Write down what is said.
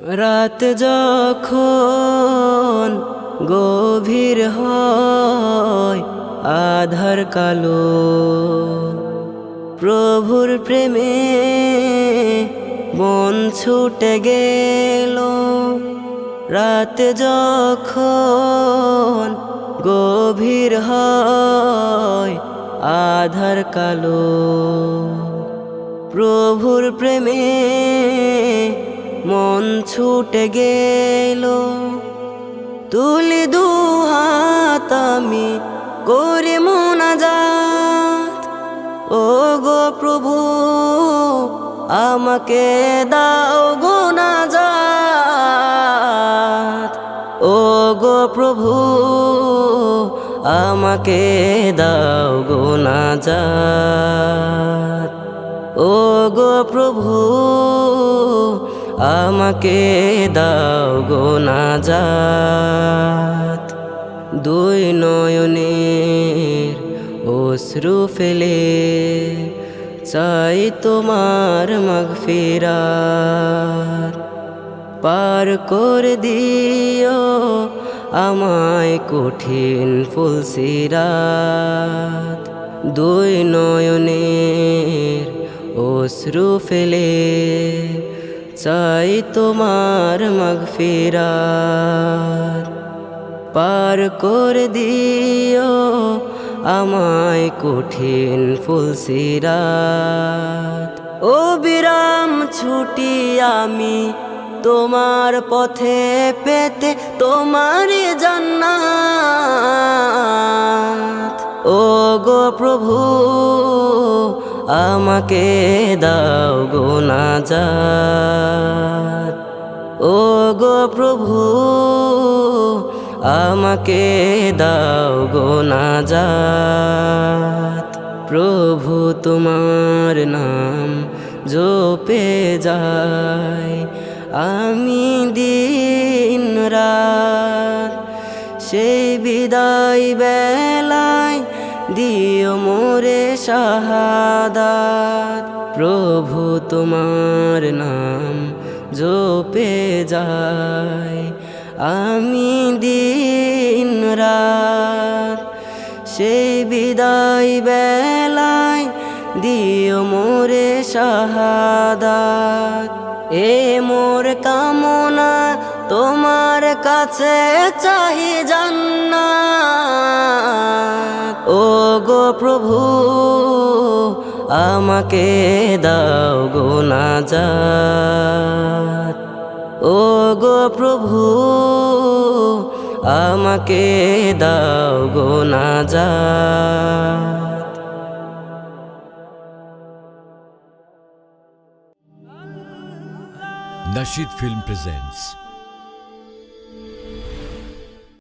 রাত যখন গভীর হয়, আধার কালো, প্রভুর প্রেমে মন ছুটে গেল। রাত যখন গভীর হয়, আধার কালো, প্রভুর প্রেমে মন ছুটে গেল। তুলি দু হাত আমি করে মোনাজাত ও গো প্রভু, আমাকে দাও গো নাজাত ও গো প্রভু, আমাকে দাও গো নাজাত ও গো প্রভু আমাকে দাও গো নাজাত। দুই নয়নের অশ্রু ফেলে চাই তোমার মাগফিরাত পার করে দিও আমায় কঠিন ফুলসিরাত দুই নয়নের অশ্রু ফেলে চাই তোমার মাগফিরাত পার করে দিও আমায় কঠিন ফুলসিরাত ও বিরাম ছুটি আমি তোমার পথে পেতে তোমার জান্নাত। ও গো প্রভু আমাকে দাও গো নাজাত। ও গো প্রভু, আমাকে দাও গো নাজাত। প্রভু তোমার নাম জপে যায়, আমি দিন রাত সেই বিদায় বেলায় দিও মোরে শাহাদাত। প্রভু তোমার নাম জপে যায়। আমি দিন রাত সেই বিদায় বেলায় দিও মোরে শাহাদাত। এ মোর কামনা তোমার কাছে চাহি জান্নাত। প্রভু, আমাকে দাও গো নাজাত ও গো প্রভু, আমাকে দাও গো নাজাত Nashid Film presents